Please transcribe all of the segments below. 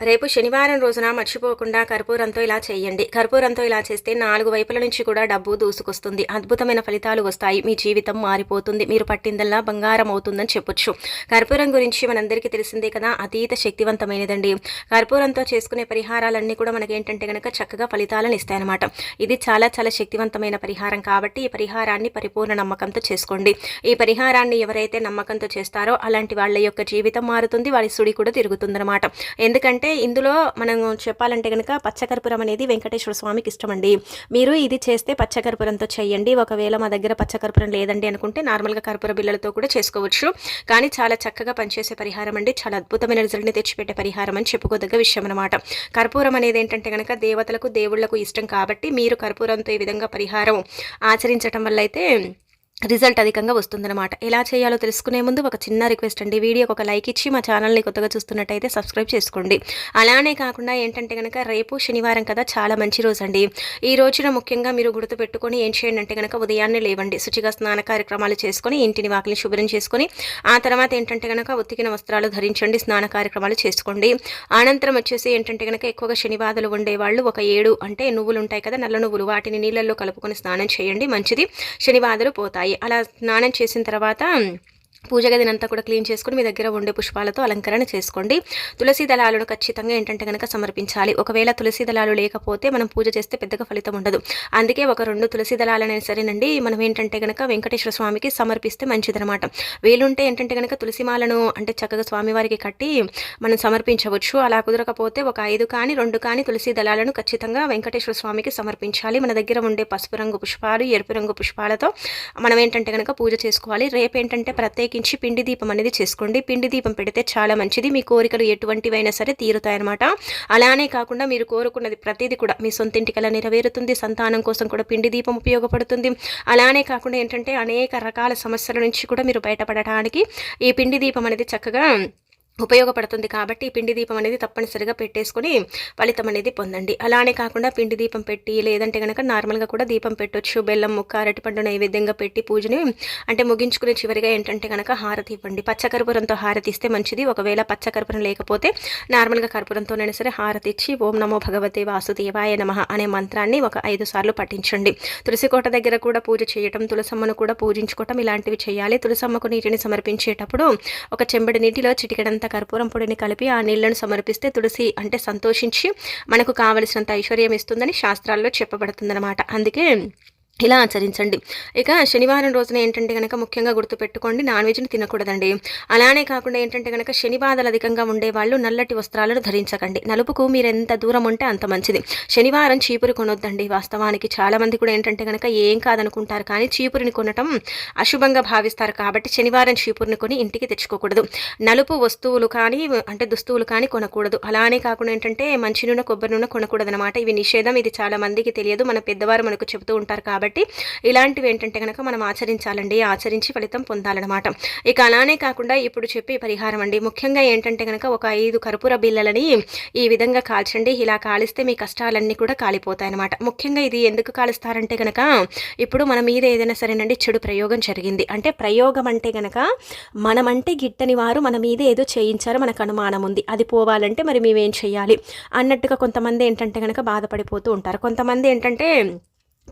రేపు శనివారం రోజున మర్చిపోకుండా కర్పూరంతో ఇలా చేయండి. కర్పూరంతో ఇలా చేస్తే నాలుగు వైపుల నుంచి కూడా డబ్బు దూసుకొస్తుంది. అద్భుతమైన ఫలితాలు వస్తాయి. మీ జీవితం మారిపోతుంది. మీరు పట్టిందల్లా బంగారం అవుతుందని చెప్పొచ్చు. కర్పూరం గురించి మనందరికీ తెలిసిందే కదా అతీత శక్తివంతమైనదండి. కర్పూరంతో చేసుకునే పరిహారాలన్నీ కూడా మనకేంటంటే కనుక చక్కగా ఫలితాలను ఇస్తాయన్నమాట. ఇది చాలా చాలా శక్తివంతమైన పరిహారం కాబట్టి ఈ పరిహారాన్ని పరిపూర్ణ నమ్మకంతో చేసుకోండి. ఈ పరిహారాన్ని ఎవరైతే నమ్మకంతో చేస్తారో అలాంటి వాళ్ళ యొక్క జీవితం మారుతుంది వాళ్ళ సుడి కూడా తిరుగుతుందన్నమాట. ఎందుకంటే ఇందులో మనం చెప్పాలంటే కనుక పచ్చకర్పూరం అనేది వెంకటేశ్వర స్వామికి ఇష్టమండి. మీరు ఇది చేస్తే పచ్చకర్పూరంతో చేయండి. ఒకవేళ మా దగ్గర పచ్చకర్పూరం లేదండి అనుకుంటే నార్మల్గా కర్పూర బిళ్ళలతో కూడా చేసుకోవచ్చు. కానీ చాలా చక్కగా పనిచేసే పరిహారం అండి. చాలా అద్భుతమైన రిజల్ట్ని తెచ్చిపెట్టే పరిహారం అని చెప్పుకోదగ్గ విషయం అనమాట కర్పూరం అనేది ఏంటంటే కనుక దేవతలకు దేవుళ్ళకు ఇష్టం కాబట్టి మీరు కర్పూరంతో ఈ విధంగా పరిహారం ఆచరించడం వల్ల అయితే రిజల్ట్ అధికంగా వస్తుందన్నమాట. ఎలా చేయాలో తెలుసుకునే ముందు ఒక చిన్న రిక్వెస్ట్ అండి. వీడియోకి ఒక లైక్ ఇచ్చి మా ఛానల్ని కొత్తగా చూస్తున్నట్టయితే సబ్స్క్రైబ్ చేసుకోండి. అలానే కాకుండా ఏంటంటే కనుక రేపు శనివారం కదా చాలా మంచి రోజు అండి. ఈ రోజున ముఖ్యంగా మీరు గుర్తుపెట్టుకొని ఏం చేయండి అంటే కనుక ఉదయాన్నే లేవండి. శుచిగా స్నాన కార్యక్రమాలు చేసుకొని ఇంటిని వాకిని శుభ్రం చేసుకొని ఆ తర్వాత ఏంటంటే కనుక ఉతికిన వస్త్రాలు ధరించండి స్నాన కార్యక్రమాలు చేసుకోండి. అనంతరం వచ్చేసి ఏంటంటే కనుక ఎక్కువగా శనివాదాలు ఉండేవాళ్ళు ఒక ఏడు అంటే నువ్వులు ఉంటాయి కదా నల్ల నువ్వులు వాటిని నీళ్ళల్లో కలుపుకొని స్నానం చేయండి మంచిది. శనివాదాలు పోతాయి. అలా స్నానం చేసిన తర్వాత పూజ గదినంతా కూడా క్లీన్ చేసుకుని మీ దగ్గర ఉండే పుష్పాలతో అలంకరణ చేసుకోండి. తులసి దళాలను ఖచ్చితంగా ఏంటంటే కనుక సమర్పించాలి. ఒకవేళ తులసి దళాలు లేకపోతే మనం పూజ చేస్తే పెద్దగా ఫలితం ఉండదు. అందుకే ఒక రెండు తులసి దళాలనే సరేనండి. మనం ఏంటంటే కనుక వెంకటేశ్వర స్వామికి సమర్పిస్తే మంచిదనమాట వీలుంటే ఏంటంటే కనుక తులసిమాలను అంటే చక్కగా స్వామివారికి కట్టి మనం సమర్పించవచ్చు. అలా కుదరకపోతే ఒక ఐదు కానీ రెండు కానీ తులసి దళాలను ఖచ్చితంగా వెంకటేశ్వర స్వామికి సమర్పించాలి. మన దగ్గర ఉండే పసుపు రంగు పుష్పాలు ఎరుపు రంగు పుష్పాలతో మనం ఏంటంటే కనుక పూజ చేసుకోవాలి. రేపు ఏంటంటే ప్రత్యేక ప్రత్యేకించి పిండి దీపం అనేది చేసుకోండి. పిండి దీపం పెడితే చాలా మంచిది. మీ కోరికలు ఎటువంటివైనా సరే తీరుతాయన్నమాట. అలానే కాకుండా మీరు కోరుకున్నది ప్రతిదీ కూడా మీ సొంత ఇంటికలా నెరవేరుతుంది. సంతానం కోసం కూడా పిండి దీపం ఉపయోగపడుతుంది. అలానే కాకుండా ఏంటంటే అనేక రకాల సమస్యల నుంచి కూడా మీరు బయటపడటానికి ఈ పిండి దీపం అనేది చక్కగా ఉపయోగపడుతుంది కాబట్టి పిండి దీపం అనేది తప్పనిసరిగా పెట్టేసుకొని ఫలితం అనేది పొందండి. అలానే కాకుండా పిండి దీపం పెట్టి లేదంటే కనుక నార్మల్గా కూడా దీపం పెట్టొచ్చు. బెల్లం ముక్క అరటిపండు నైవేద్యంగా పెట్టి పూజని అంటే ముగించుకునే చివరిగా ఏంటంటే కనుక హారతి ఇవ్వండి. పచ్చకర్పూరంతో హారతి ఇస్తే మంచిది. ఒకవేళ పచ్చకర్పూరం లేకపోతే నార్మల్గా కర్పూరంతోనైనా సరే హారతి ఇచ్చి ఓం నమో భగవతే వాసుదేవాయ నమ అనే మంత్రాన్ని ఒక ఐదు సార్లు పఠించండి. తులసికోట దగ్గర కూడా పూజ చేయటం తులసమ్మను కూడా పూజించుకోవటం ఇలాంటివి చేయాలి. తులసమ్మకు నీటిని సమర్పించేటప్పుడు ఒక చెంబడి నీటిలో చిటికెడంత అంత కర్పూరం పొడిని కలిపి ఆ నీళ్ళను సమర్పిస్తే తులసి అంటే సంతోషించి మనకు కావలసినంత ఐశ్వర్యం ఇస్తుందని శాస్త్రాల్లో చెప్పబడుతుందన్నమాట. అందుకే ఇలా ఆచరించండి. ఇక శనివారం రోజున ఏంటంటే కనుక ముఖ్యంగా గుర్తుపెట్టుకోండి నాన్ వెజ్ని తినకూడదండి. అలానే కాకుండా ఏంటంటే కనుక శని బాధలు అధికంగా ఉండేవాళ్ళు నల్లటి వస్త్రాలను ధరించకండి. నలుపుకు మీరు ఎంత దూరం ఉంటే అంత మంచిది. శనివారం చీపురు కొనొద్దండి. వాస్తవానికి చాలామంది కూడా ఏంటంటే కనుక ఏం కాదనుకుంటారు కానీ చీపురిని కొనటం అశుభంగా భావిస్తారు కాబట్టి శనివారం చీపురుని కొని ఇంటికి తెచ్చుకోకూడదు. నలుపు వస్తువులు కానీ అంటే దుస్తువులు కానీ కొనకూడదు. అలానే కాకుండా ఏంటంటే మంచి నూనె కొబ్బరి నూనె కొనకూడదు అనమాట ఇవి నిషేధం. ఇది చాలా మందికి తెలియదు. మన పెద్దవారు మనకు చెబుతూ ఉంటారు కాబట్టి కాబట్టి ఇలాంటివి ఏంటంటే కనుక మనం ఆచరించాలండి ఆచరించి ఫలితం పొందాలన్నమాట. ఇక అలానే కాకుండా ఇప్పుడు చెప్పే పరిహారం అండి. ముఖ్యంగా ఏంటంటే కనుక ఒక ఐదు కర్పూర బిళ్ళలని ఈ విధంగా కాల్చండి. ఇలా కాలిస్తే మీ కష్టాలన్నీ కూడా కాలిపోతాయన్నమాట. ముఖ్యంగా ఇది ఎందుకు కాలుస్తారంటే కనుక ఇప్పుడు మన మీద ఏదైనా సరేనండి చెడు ప్రయోగం జరిగింది. అంటే ప్రయోగం అంటే కనుక మనమంటే గిట్టని వారు మన మీద ఏదో చేయించారో మనకు అనుమానం ఉంది. అది పోవాలంటే మరి మేమేం చేయాలి? అన్నట్టుగా కొంతమంది ఏంటంటే కనుక బాధపడిపోతూ ఉంటారు. కొంతమంది ఏంటంటే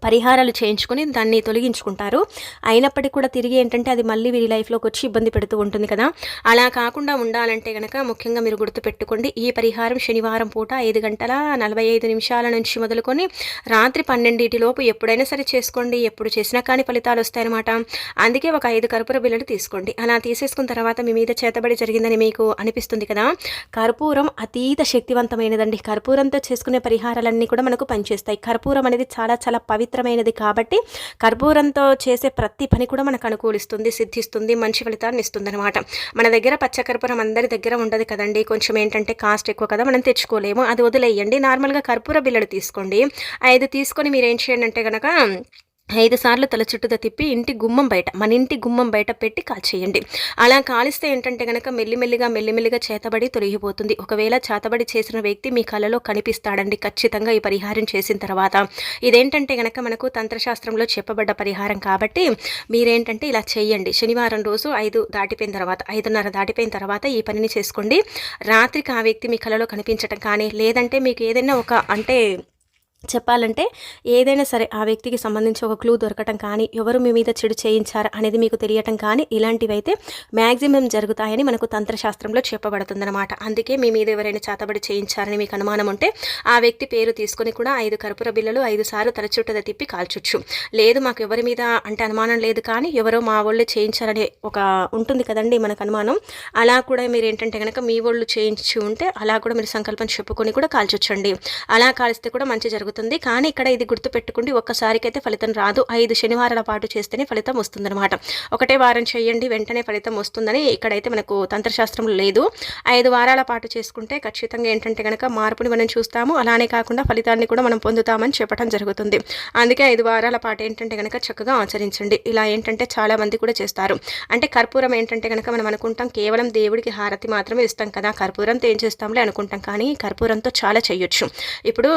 పరిహారాలు చేయించుకొని దాన్ని తొలగించుకుంటారు. అయినప్పటికీ కూడా తిరిగి ఏంటంటే అది మళ్ళీ వీరి లైఫ్లోకి వచ్చి ఇబ్బంది పెడుతూ ఉంటుంది కదా. అలా కాకుండా ఉండాలంటే కనుక ముఖ్యంగా మీరు గుర్తుపెట్టుకోండి ఈ పరిహారం శనివారం పూట ఐదు గంటల నలభై ఐదు నిమిషాల నుంచి మొదలుకొని రాత్రి పన్నెండింటిలోపు ఎప్పుడైనా సరే చేసుకోండి ఎప్పుడు చేసినా కానీ ఫలితాలు వస్తాయన్నమాట. అందుకే ఒక ఐదు కర్పూర బిల్లలు తీసుకోండి. అలా తీసేసుకున్న తర్వాత మీ మీద చేతబడి జరిగిందని మీకు అనిపిస్తుంది కదా. కర్పూరం అతీత శక్తివంతమైనదండి. కర్పూరంతో చేసుకునే పరిహారాలన్నీ కూడా మనకు పనిచేస్తాయి. కర్పూరం అనేది చాలా చాలా పవి పవిత్రమైనది కాబట్టి కర్పూరంతో చేసే ప్రతి పని కూడా మనకు అనుకూలిస్తుంది సిద్ధిస్తుంది మంచి ఫలితాన్ని ఇస్తుంది అనమాట మన దగ్గర పచ్చకర్పూరం అందరి దగ్గర ఉండదు కదండి. కొంచెం ఏంటంటే కాస్ట్ ఎక్కువ కదా మనం తెచ్చుకోలేము. అది వదిలేయండి. నార్మల్గా కర్పూర బిల్లలు తీసుకోండి. ఐదు తీసుకొని మీరు ఏం చేయండి అంటే కనుక ఐదు సార్లు తల చుట్టూతో తిప్పి ఇంటి గుమ్మం బయట మన ఇంటి గుమ్మం బయట పెట్టి కాల్చేయండి. అలా కాలిస్తే ఏంటంటే కనుక మెల్లిమెల్లిగా మెల్లిమెల్లిగా చేతబడి తొలగిపోతుంది. ఒకవేళ చేతబడి చేసిన వ్యక్తి మీ కళలో కనిపిస్తాడండి ఖచ్చితంగా ఈ పరిహారం చేసిన తర్వాత. ఇదేంటంటే కనుక మనకు తంత్రశాస్త్రంలో చెప్పబడ్డ పరిహారం కాబట్టి మీరేంటంటే ఇలా చేయండి. శనివారం రోజు ఐదు దాటిపోయిన తర్వాత ఐదున్నర దాటిపోయిన తర్వాత ఈ పనిని చేసుకోండి. రాత్రికి ఆ వ్యక్తి మీ కళలో కనిపించటం కానీ లేదంటే మీకు ఏదైనా ఒక అంటే చెప్పాలంటే ఏదైనా సరే ఆ వ్యక్తికి సంబంధించి ఒక క్లూ దొరకటం కానీ ఎవరు మీ మీద చెడు చేయించారు అనేది మీకు తెలియటం కానీ ఇలాంటివి అయితే మ్యాక్సిమం జరుగుతాయని మనకు తంత్రశాస్త్రంలో చెప్పబడుతుందన్నమాట. అందుకే మీ మీద ఎవరైనా చేతబడి చేయించారని మీకు అనుమానం ఉంటే ఆ వ్యక్తి పేరు తీసుకొని కూడా ఐదు కర్పూర బిల్లలు ఐదు సార్లు తల చుట్టద తిప్పి కాల్చొచ్చు. లేదు మాకు ఎవరి మీద అంటే అనుమానం లేదు కానీ ఎవరో మా వాళ్ళు చేయించారనే ఒక ఉంటుంది కదండి మనకు అనుమానం. అలా కూడా మీరు ఏంటంటే కనుక మీ వాళ్ళు చేయించి ఉంటే అలా కూడా మీరు సంకల్పం చెప్పుకొని కూడా కాల్చొచ్చండి. అలా కాల్స్తే కూడా మంచి జరుగుతుంది. జరుగుతుంది. కానీ ఇక్కడ ఇది గుర్తుపెట్టుకుండి ఒక్కసారికైతే ఫలితం రాదు. ఐదు శనివారాల పాటు చేస్తేనే ఫలితం వస్తుందన్నమాట. ఒకటే వారం చేయండి వెంటనే ఫలితం వస్తుందని ఇక్కడైతే మనకు తంత్రశాస్త్రం లేదు. ఐదు వారాల పాటు చేసుకుంటే ఖచ్చితంగా ఏంటంటే కనుక మార్పుని మనం చూస్తాము. అలానే కాకుండా ఫలితాన్ని కూడా మనం పొందుతామని చెప్పడం జరుగుతుంది. అందుకే ఐదు వారాల పాటు ఏంటంటే కనుక చక్కగా ఆచరించండి. ఇలా ఏంటంటే చాలామంది కూడా చేస్తారు. అంటే కర్పూరం ఏంటంటే కనుక మనం అనుకుంటాం కేవలం దేవుడికి హారతి మాత్రమే ఇస్తాం కదా. కర్పూరంతో ఏం చేస్తాంలే అనుకుంటాం. కానీ కర్పూరంతో చాలా చేయొచ్చు. ఇప్పుడు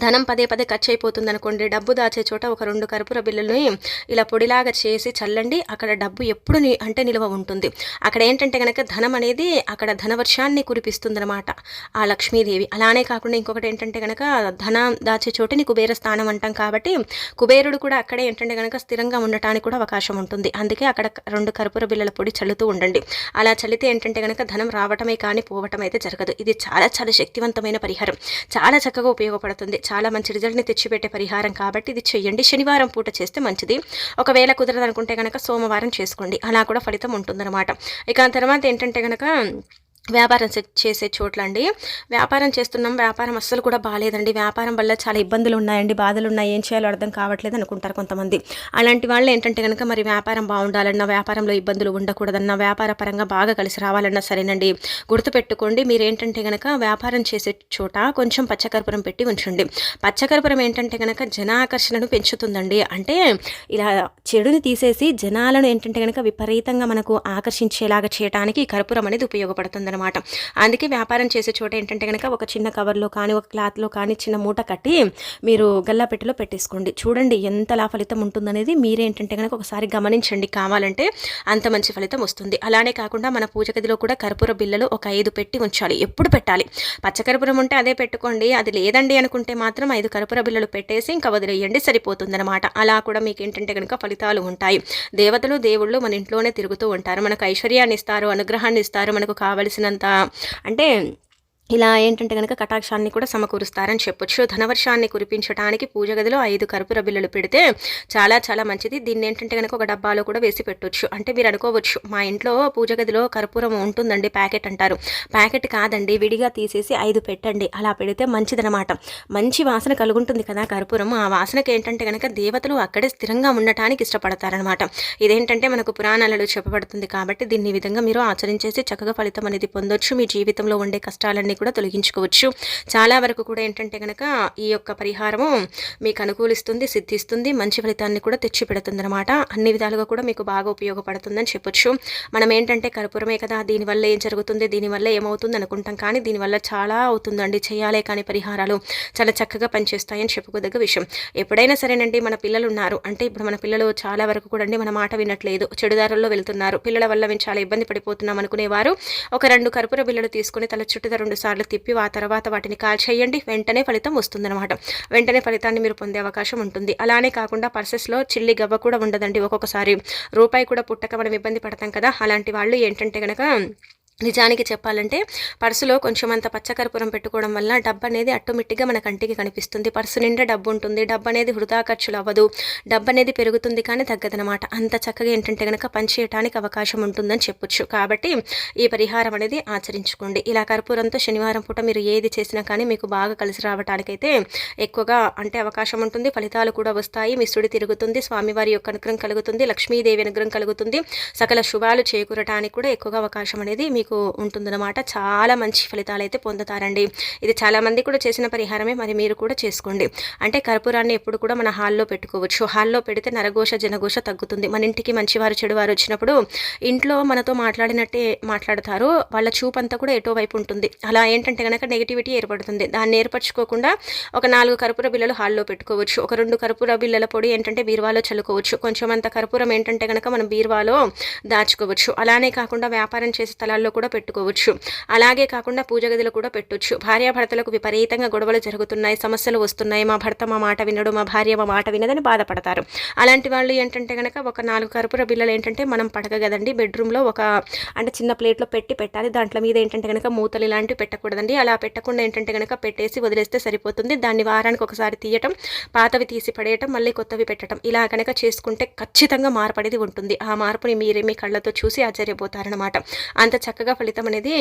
ధనం పదే పదే ఖర్చు అయిపోతుంది అనుకోండి డబ్బు దాచే చోట ఒక రెండు కర్పూర బిల్లుల్ని ఇలా పొడిలాగా చేసి చల్లండి. అక్కడ డబ్బు ఎప్పుడు అంటే నిల్వ ఉంటుంది. అక్కడ ఏంటంటే కనుక ధనం అనేది అక్కడ ధనవర్షాన్ని కురిపిస్తుందన్నమాట. ఆ లక్ష్మీదేవి. అలానే కాకుండా ఇంకొకటి ఏంటంటే కనుక ధనం దాచే చోటని కుబేర స్థానం అంటాం కాబట్టి కుబేరుడు కూడా అక్కడే ఏంటంటే కనుక స్థిరంగా ఉండటానికి కూడా అవకాశం ఉంటుంది. అందుకే అక్కడ రెండు కర్పూర బిల్లల పొడి చల్లుతూ ఉండండి. అలా చల్లితే ఏంటంటే కనుక ధనం రావటమే కానీ పోవటం అయితే జరగదు. ఇది చాలా చాలా శక్తివంతమైన పరిహారం. చాలా చక్కగా ఉపయోగపడుతుంది. చాలా మంచి రిజల్ట్ని తెచ్చిపెట్టే పరిహారం కాబట్టి ఇది చెయ్యండి. శనివారం పూట చేస్తే మంచిది. ఒకవేళ కుదరదనుకుంటే కనుక సోమవారం చేసుకోండి. అలా కూడా ఫలితం ఉంటుందన్నమాట. ఇక తర్వాత ఏంటంటే కనుక వ్యాపారం చేసే చోట్ల అండి వ్యాపారం చేస్తున్నాం వ్యాపారం అస్సలు కూడా బాగాలేదండి వ్యాపారం వల్ల చాలా ఇబ్బందులు ఉన్నాయండి బాధలు ఉన్నాయి ఏం చేయాలో అర్థం కావట్లేదు అనుకుంటారు కొంతమంది. అలాంటి వాళ్ళు ఏంటంటే కనుక మరి వ్యాపారం బాగుండాలన్నా వ్యాపారంలో ఇబ్బందులు ఉండకూడదన్నా వ్యాపార పరంగా బాగా కలిసి రావాలన్నా సరేనండి. గుర్తుపెట్టుకోండి మీరు ఏంటంటే కనుక వ్యాపారం చేసే చోట కొంచెం పచ్చకర్పూరం పెట్టి ఉంచండి. పచ్చకర్పూరం ఏంటంటే కనుక జనాకర్షణను పెంచుతుందండి. అంటే ఇలా చెడుని తీసేసి జనాలను ఏంటంటే కనుక విపరీతంగా మనకు ఆకర్షించేలాగా చేయడానికి కర్పూరం అనేది ఉపయోగపడుతుంది అనమాట అందుకే వ్యాపారం చేసే చోట ఏంటంటే కనుక ఒక చిన్న కవర్లో కానీ ఒక క్లాత్లో కానీ చిన్న మూట కట్టి మీరు గల్లాపెట్టెలో పెట్టేసుకోండి. చూడండి ఎంత లా ఫలితం ఉంటుందనేది మీరేంటంటే కనుక ఒకసారి గమనించండి. కావాలంటే అంత మంచి ఫలితం వస్తుంది. అలానే కాకుండా మన పూజ గదిలో కూడా కర్పూర బిల్లలు ఒక ఐదు పెట్టి ఉంచాలి. ఎప్పుడు పెట్టాలి? పచ్చకర్పూరం ఉంటే అదే పెట్టుకోండి. అది లేదండి అనుకుంటే మాత్రం ఐదు కర్పూర బిల్లలు పెట్టేసి ఇంకా వదిలేయండి. సరిపోతుందన్నమాట. అలా కూడా మీకు ఏంటంటే కనుక ఫలితాలు ఉంటాయి. దేవతలు దేవుళ్ళు మన ఇంట్లోనే తిరుగుతూ ఉంటారు. మనకు ఐశ్వర్యాన్ని ఇస్తారు అనుగ్రహాన్ని ఇస్తారు. మనకు కావలసిన కావలసినంత అంటే ఇలా ఏంటంటే కనుక కటాక్షాన్ని కూడా సమకూరుస్తారని చెప్పొచ్చు. ధనవర్షాన్ని కురిపించడానికి పూజ గదిలో ఐదు కర్పూర బిల్లులు పెడితే చాలా చాలా మంచిది. దీన్ని ఏంటంటే కనుక ఒక డబ్బాలో కూడా వేసి పెట్టవచ్చు అంటే మీరు అనుకోవచ్చు మా ఇంట్లో పూజ గదిలో కర్పూరం ఉంటుందండి ప్యాకెట్ అంటారు. ప్యాకెట్ కాదండి విడిగా తీసేసి ఐదు పెట్టండి. అలా పెడితే మంచిదనమాట. మంచి వాసన కలుగుంటుంది కదా కర్పూరం. ఆ వాసనకి ఏంటంటే కనుక దేవతలు అక్కడే స్థిరంగా ఉండటానికి ఇష్టపడతారనమాట. ఇదేంటంటే మనకు పురాణాలలో చెప్పబడుతుంది కాబట్టి దీన్ని విధంగా మీరు ఆచరించేసి చక్కగా ఫలితం అనేది పొందొచ్చు. మీ జీవితంలో ఉండే కష్టాలన్నీ కూడా తొలగించుకోవచ్చు. చాలా వరకు కూడా ఏంటంటే కనుక ఈ యొక్క పరిహారము మీకు అనుకూలిస్తుంది సిద్ధిస్తుంది మంచి ఫలితాన్ని కూడా తెచ్చి అనమాట అన్ని విధాలుగా కూడా మీకు బాగా ఉపయోగపడుతుందని చెప్పొచ్చు. మనం ఏంటంటే కర్పూరమే కదా దీనివల్ల ఏం జరుగుతుంది దీనివల్ల ఏమవుతుంది అనుకుంటాం. కానీ దీనివల్ల చాలా అవుతుందండి. చేయాలే కానీ పరిహారాలు చాలా చక్కగా పనిచేస్తాయని చెప్పుకోదగ్గ విషయం. ఎప్పుడైనా సరేనండి మన పిల్లలు ఉన్నారు. అంటే ఇప్పుడు మన పిల్లలు చాలా వరకు కూడా అండి మన మాట వినట్లేదు. చెడుదారుల్లో వెళ్తున్నారు. పిల్లల వల్ల మేము చాలా ఇబ్బంది పడిపోతున్నాం అనుకునేవారు. ఒక రెండు కర్పూర బిల్లలు తీసుకుని తల చుట్టూ రెండు సార్లు తిప్పి ఆ తర్వాత వాటిని కాల్చేయండి. వెంటనే ఫలితం వస్తుందన్నమాట. వెంటనే ఫలితాన్ని మీరు పొందే అవకాశం ఉంటుంది. అలానే కాకుండా పర్సెస్లో చిల్లి గవ్వ కూడా ఉండదండి ఒక్కొక్కసారి. రూపాయి కూడా పుట్టక మనం ఇబ్బంది పడతాం కదా అలాంటి వాళ్ళు ఏంటంటే కనుక నిజానికి చెప్పాలంటే పర్సులో కొంచెం అంత పచ్చకర్పూరం పెట్టుకోవడం వల్ల డబ్బు అనేది ఆటోమేటిక్గా మన కంటికి కనిపిస్తుంది. పర్సు నిండా డబ్బు ఉంటుంది. డబ్బు అనేది వృధా ఖర్చులు అవ్వదు. డబ్బు అనేది పెరుగుతుంది కానీ తగ్గదనమాట అంత చక్కగా ఏంటంటే కనుక పనిచేయడానికి అవకాశం ఉంటుందని చెప్పొచ్చు. కాబట్టి ఈ పరిహారం అనేది ఆచరించుకోండి. ఇలా కర్పూరంతో శనివారం పూట మీరు ఏది చేసినా కానీ మీకు బాగా కలిసి రావడానికైతే ఎక్కువగా అంటే అవకాశం ఉంటుంది. ఫలితాలు కూడా వస్తాయి. మీ సుడి తిరుగుతుంది. స్వామివారి యొక్క అనుగ్రహం కలుగుతుంది. లక్ష్మీదేవి అనుగ్రహం కలుగుతుంది. సకల శుభాలు చేకూరటానికి కూడా ఎక్కువగా అవకాశం అనేది మీకు మీకు ఉంటుందన్నమాట. చాలా మంచి ఫలితాలు అయితే పొందుతారండి. ఇది చాలామంది కూడా చేసిన పరిహారమే మరి మీరు కూడా చేసుకోండి. అంటే కర్పూరాన్ని ఎప్పుడు కూడా మన హాల్లో పెట్టుకోవచ్చు. హాల్లో పెడితే నరఘోష జనఘోష తగ్గుతుంది. మన ఇంటికి మంచివారు చెడువారు వచ్చినప్పుడు ఇంట్లో మనతో మాట్లాడినట్టే మాట్లాడతారు. వాళ్ళ చూపు అంతా కూడా ఎటో వైపు ఉంటుంది. అలా ఏంటంటే కనుక నెగిటివిటీ ఏర్పడుతుంది. దాన్ని ఏర్పరచుకోకుండా ఒక నాలుగు కర్పూర బిల్లలు హాల్లో పెట్టుకోవచ్చు. ఒక రెండు కర్పూర బిల్లల పొడి ఏంటంటే బీరువాలో చల్లుకోవచ్చు. కొంచెం అంత కర్పూరం ఏంటంటే కనుక మనం బీరువాలో దాచుకోవచ్చు. అలానే కాకుండా వ్యాపారం చేసే స్థలాల్లో కూడా పెట్టుకోవచ్చు. అలాగే కాకుండా పూజ గదిలో కూడా పెట్టొచ్చు. భార్యాభర్తలకు విపరీతంగా గొడవలు జరుగుతున్నాయి సమస్యలు వస్తున్నాయి. మా భర్త మా మాట వినడు మా భార్య మా మాట వినదని బాధపడతారు. అలాంటి వాళ్ళు ఏంటంటే కనుక ఒక నాలుగు కర్పూర బిల్లలు ఏంటంటే మనం పడక కదండి బెడ్రూమ్లో ఒక అంటే చిన్న ప్లేట్లో పెట్టి పెట్టాలి. దాంట్లో మీద ఏంటంటే కనుక మూతలు ఇలాంటివి పెట్టకూడదండి. అలా పెట్టకుండా ఏంటంటే కనుక పెట్టేసి వదిలేస్తే సరిపోతుంది. దాన్ని వారానికి ఒకసారి తీయటం పాతవి తీసి పడేయటం మళ్ళీ కొత్తవి పెట్టడం ఇలా కనుక చేసుకుంటే ఖచ్చితంగా మార్పడేది ఉంటుంది. ఆ మార్పుని మీరే మీ కళ్ళతో చూసి ఆశ్చర్యపోతారనమాట అంత చక్కగా ఫలితం అనేది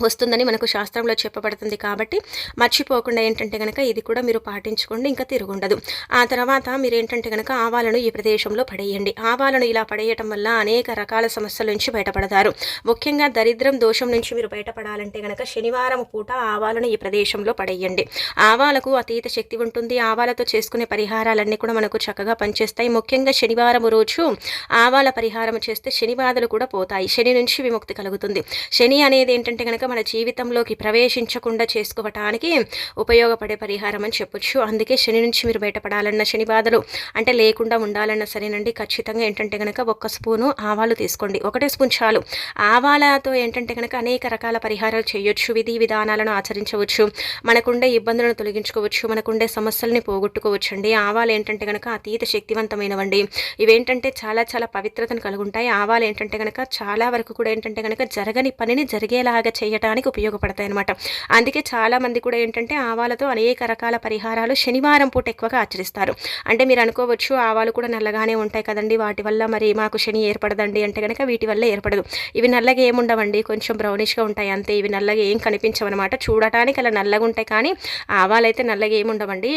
వస్తుందని మనకు శాస్త్రంలో చెప్పబడుతుంది కాబట్టి మర్చిపోకుండా ఏంటంటే కనుక ఇది కూడా మీరు పాటించుకోండి ఇంకా తిరుగుండదు. ఆ తర్వాత మీరు ఏంటంటే కనుక ఆవాలను ఈ ప్రదేశంలో పడేయండి. ఆవాలను ఇలా పడేయటం వల్ల అనేక రకాల సమస్యల నుంచి బయటపడతారు. ముఖ్యంగా దరిద్రం దోషం నుంచి మీరు బయటపడాలంటే కనుక శనివారం పూట ఆవాలను ఈ ప్రదేశంలో పడేయండి. ఆవాలకు అతీత శక్తి ఉంటుంది. ఆవాలతో చేసుకునే పరిహారాలన్నీ కూడా మనకు చక్కగా పనిచేస్తాయి. ముఖ్యంగా శనివారం రోజు ఆవాల పరిహారం చేస్తే శని బాధలు కూడా పోతాయి. శని నుంచి విముక్తి కలుగుతుంది. శని అనేది ఏంటంటే కనుక మన జీవితంలోకి ప్రవేశించకుండా చేసుకోవటానికి ఉపయోగపడే పరిహారం అని చెప్పొచ్చు. అందుకే శని నుంచి మీరు బయటపడాలన్న శని బాధలు అంటే లేకుండా ఉండాలన్న సరేనండి. ఖచ్చితంగా ఏంటంటే కనుక ఒక్క స్పూను ఆవాలు తీసుకోండి. ఒకటే స్పూన్ చాలు. ఆవాలతో ఏంటంటే కనుక అనేక రకాల పరిహారాలు చేయొచ్చు. విధి విధానాలను ఆచరించవచ్చు. మనకుండే ఇబ్బందులను తొలగించుకోవచ్చు. మనకుండే సమస్యల్ని పోగొట్టుకోవచ్చు అండి ఆవాలు ఏంటంటే కనుక అతీత శక్తివంతమైనవండి. ఇవేంటంటే చాలా చాలా పవిత్రతను కలుగుంటాయి. ఆవాలు ఏంటంటే కనుక చాలా వరకు కూడా ఏంటంటే కనుక జరగని పనిని జరిగేలాగా చేయ చేయడానికి ఉపయోగపడతాయి అనమాట అందుకే చాలామంది కూడా ఏంటంటే ఆవాలతో అనేక రకాల పరిహారాలు శనివారం పూట ఎక్కువగా ఆచరిస్తారు. అంటే మీరు అనుకోవచ్చు ఆవాలు కూడా నల్లగానే ఉంటాయి కదండి. వాటి వల్ల మరి మాకు శని ఏర్పడదండి అంటే కనుక వీటి వల్ల ఏర్పడదు. ఇవి నల్లగా ఏముండవండి? కొంచెం బ్రౌనిష్గా ఉంటాయి అంతే. ఇవి నల్లగా ఏం కనిపించవన్నమాట. చూడటానికి అలా నల్లగా ఉంటాయి కానీ ఆవాలు అయితే నల్లగా ఏముండవండి.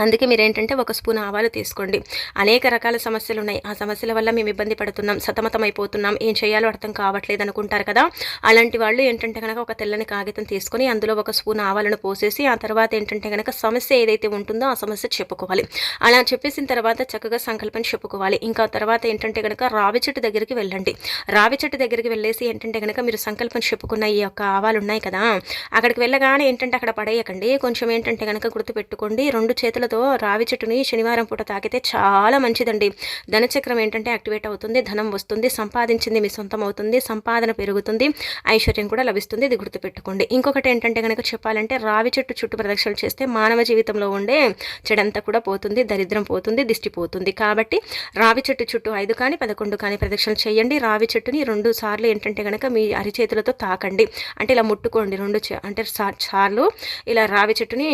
అందుకే మీరు ఏంటంటే ఒక స్పూన్ ఆవాలు తీసుకోండి. అనేక రకాల సమస్యలు ఉన్నాయి ఆ సమస్యల వల్ల మేము ఇబ్బంది పడుతున్నాం సతమతం అయిపోతున్నాం ఏం చేయాలో అర్థం కావట్లేదు అనుకుంటారు కదా? అలాంటి వాళ్ళు ఏంటంటే కనుక ఒక తెల్లని కాగితం తీసుకొని అందులో ఒక స్పూన్ ఆవాలను పోసేసి ఆ తర్వాత ఏంటంటే కనుక సమస్య ఏదైతే ఉంటుందో ఆ సమస్య చెప్పుకోవాలి. అలా చెప్పేసిన తర్వాత చక్కగా సంకల్పం చెప్పుకోవాలి. ఇంకా తర్వాత ఏంటంటే కనుక రావి చెట్టు దగ్గరికి వెళ్ళండి. రావి చెట్టు దగ్గరికి వెళ్ళేసి ఏంటంటే కనుక మీరు సంకల్పం చెప్పుకున్న ఈ యొక్క ఆవాలు ఉన్నాయి కదా? అక్కడికి వెళ్ళగానే ఏంటంటే అక్కడ పడేయకండి. కొంచెం ఏంటంటే కనుక గుర్తుపెట్టుకోండి. రెండు చేతుల చేతులతో రావి చెట్టుని శనివారం పూట తాకితే చాలా మంచిదండి. ధనచక్రం ఏంటంటే యాక్టివేట్ అవుతుంది ధనం వస్తుంది సంపాదించింది మీ సొంతం అవుతుంది సంపాదన పెరుగుతుంది ఐశ్వర్యం కూడా లభిస్తుంది ఇది గుర్తుపెట్టుకోండి. ఇంకొకటి ఏంటంటే కనుక చెప్పాలంటే రావి చెట్టు చుట్టూ ప్రదక్షిణలు చేస్తే మానవ జీవితంలో ఉండే చెడంతా కూడా పోతుంది దరిద్రం పోతుంది దిష్టి పోతుంది. కాబట్టి రావి చెట్టు చుట్టూ ఐదు కానీ పదకొండు కానీ ప్రదక్షిణలు చేయండి. రావి చెట్టుని రెండు సార్లు ఏంటంటే కనుక మీ అరిచేతులతో తాకండి. అంటే ఇలా ముట్టుకోండి రెండు అంటే సార్లు ఇలా రావి చెట్టుని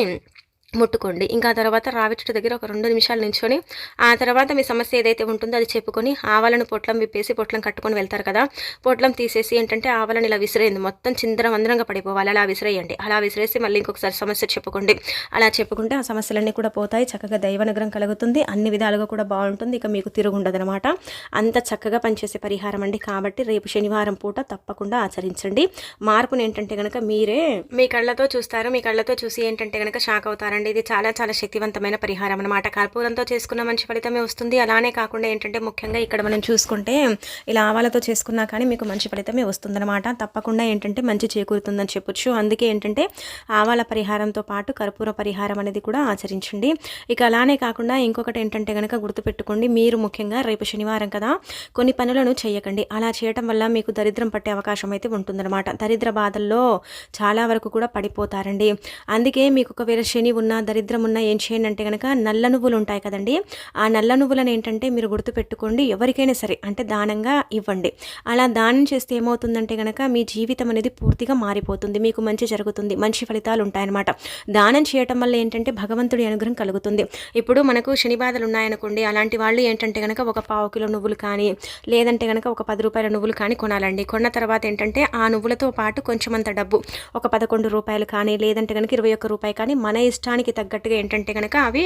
ముట్టుకోండి. ఇంకా తర్వాత రావి చెట్టు దగ్గర ఒక రెండు నిమిషాలు నించుకొని ఆ తర్వాత మీ సమస్య ఏదైతే ఉంటుందో అది చెప్పుకొని ఆవలను పొట్లం విప్పేసి పొట్లం కట్టుకొని వెళ్తారు కదా. పొట్లం తీసేసి ఏంటంటే ఆవలను ఇలా విసిరేయండి. మొత్తం చిందరం అందరంగా పడిపోవాలి. అలా విసిరేయండి. అలా విసిరేసి మళ్ళీ ఇంకొకసారి సమస్య చెప్పుకోండి. అలా చెప్పుకుంటే ఆ సమస్యలన్నీ కూడా పోతాయి. చక్కగా దైవనుగ్రహం కలుగుతుంది. అన్ని విధాలుగా కూడా బాగుంటుంది. ఇక మీకు తిరుగుండదు అనమాట అంత చక్కగా పనిచేసే పరిహారం అండి. కాబట్టి రేపు శనివారం పూట తప్పకుండా ఆచరించండి. మార్పుని ఏంటంటే కనుక మీరే మీ కళ్ళతో చూస్తారు. మీ కళ్ళతో చూసి ఏంటంటే కనుక షాక్ అవుతారండి అండి. ఇది చాలా చాలా శక్తివంతమైన పరిహారం అనమాట కర్పూరంతో చేసుకున్న మంచి ఫలితమే వస్తుంది. అలానే కాకుండా ఏంటంటే ముఖ్యంగా ఇక్కడ మనం చూసుకుంటే ఇలా ఆవాలతో చేసుకున్నా కానీ మీకు మంచి ఫలితమే వస్తుందన్నమాట. తప్పకుండా ఏంటంటే మంచి చేకూరుతుందని చెప్పొచ్చు. అందుకే ఏంటంటే ఆవాల పరిహారంతో పాటు కర్పూర పరిహారం అనేది కూడా ఆచరించండి. ఇక అలానే కాకుండా ఇంకొకటి ఏంటంటే కనుక గుర్తుపెట్టుకోండి. మీరు ముఖ్యంగా రేపు శనివారం కదా కొన్ని పనులను చేయకండి. అలా చేయటం వల్ల మీకు దరిద్రం పట్టే అవకాశం అయితే ఉంటుందన్నమాట. దరిద్ర బాధల్లో చాలా వరకు కూడా పడిపోతారండి. అందుకే మీకు ఒకవేళ శని ఉన్న ఉన్నా దరిద్రం ఉన్నా ఏం చేయండి అంటే కనుక నల్ల నువ్వులు ఉంటాయి కదండి ఆ నల్ల నువ్వులను ఏంటంటే మీరు గుర్తుపెట్టుకోండి ఎవరికైనా సరే అంటే దానంగా ఇవ్వండి. అలా దానం చేస్తే ఏమవుతుందంటే కనుక మీ జీవితం అనేది పూర్తిగా మారిపోతుంది మీకు మంచి జరుగుతుంది మంచి ఫలితాలు ఉంటాయన్నమాట. దానం చేయటం వల్ల ఏంటంటే భగవంతుడి అనుగ్రహం కలుగుతుంది. ఇప్పుడు మనకు శని బాధలు ఉన్నాయనుకోండి అలాంటి వాళ్ళు ఏంటంటే కనుక ఒక పావు కిలో నువ్వులు కానీ లేదంటే కనుక ఒక పది రూపాయల నువ్వులు కానీ కొనాలండి. కొన్న తర్వాత ఏంటంటే ఆ నువ్వులతో పాటు కొంచెం అంత డబ్బు ఒక పదకొండు రూపాయలు కానీ లేదంటే కనుక ఇరవై ఒక్క రూపాయి కానీ మన ఇష్టానికి దానికి తగ్గట్టుగా ఏంటంటే కనుక అవి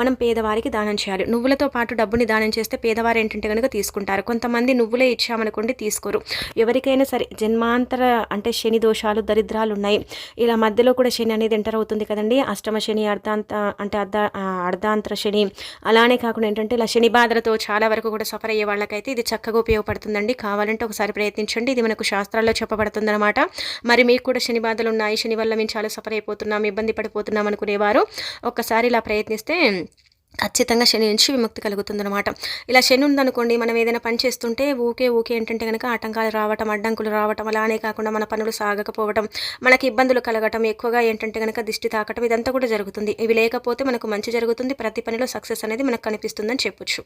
మనం పేదవారికి దానం చేయాలి. నువ్వులతో పాటు డబ్బుని దానం చేస్తే పేదవారు ఏంటంటే కనుక తీసుకుంటారు. కొంతమంది నువ్వులే ఇచ్చామనుకోండి తీసుకోరు. ఎవరికైనా సరే జన్మాంతర అంటే శని దోషాలు దరిద్రాలు ఉన్నాయి. ఇలా మధ్యలో కూడా శని అనేది ఎంటర్ అవుతుంది కదండి. అష్టమ శని అర్ధాంత అంటే అర్ధ అర్ధాంతర శని. అలానే కాకుండా ఏంటంటే ఇలా శని బాధలతో చాలా వరకు కూడా సఫర్ అయ్యే వాళ్ళకైతే ఇది చక్కగా ఉపయోగపడుతుందండి. కావాలంటే ఒకసారి ప్రయత్నించండి. ఇది మనకు శాస్త్రాల్లో చెప్పబడుతుంది అనమాట మరి మీకు కూడా శని బాధలు ఉన్నాయి. శని వల్ల మేము చాలా సఫర్ అయిపోతున్నాం. ఇబ్బంది పడిపోతున్నాం అనుకునేవారు ఒక్కసారి ఇలా ప్రయత్నిస్తే ఖచ్చితంగా శని నుంచి విముక్తి కలుగుతుందనమాట ఇలా శని ఉందనుకోండి మనం ఏదైనా పని చేస్తుంటే ఊకే ఊకే ఏంటంటే కనుక ఆటంకాలు రావటం అడ్డంకులు రావటం అలానే కాకుండా మన పనులు సాగకపోవటం మనకి ఇబ్బందులు కలగటం ఎక్కువగా ఏంటంటే కనుక దిష్టి తాకటం ఇదంతా కూడా జరుగుతుంది. ఇవి లేకపోతే మనకు మంచి జరుగుతుంది ప్రతి పనిలో సక్సెస్ అనేది మనకు కనిపిస్తుందని చెప్పొచ్చు.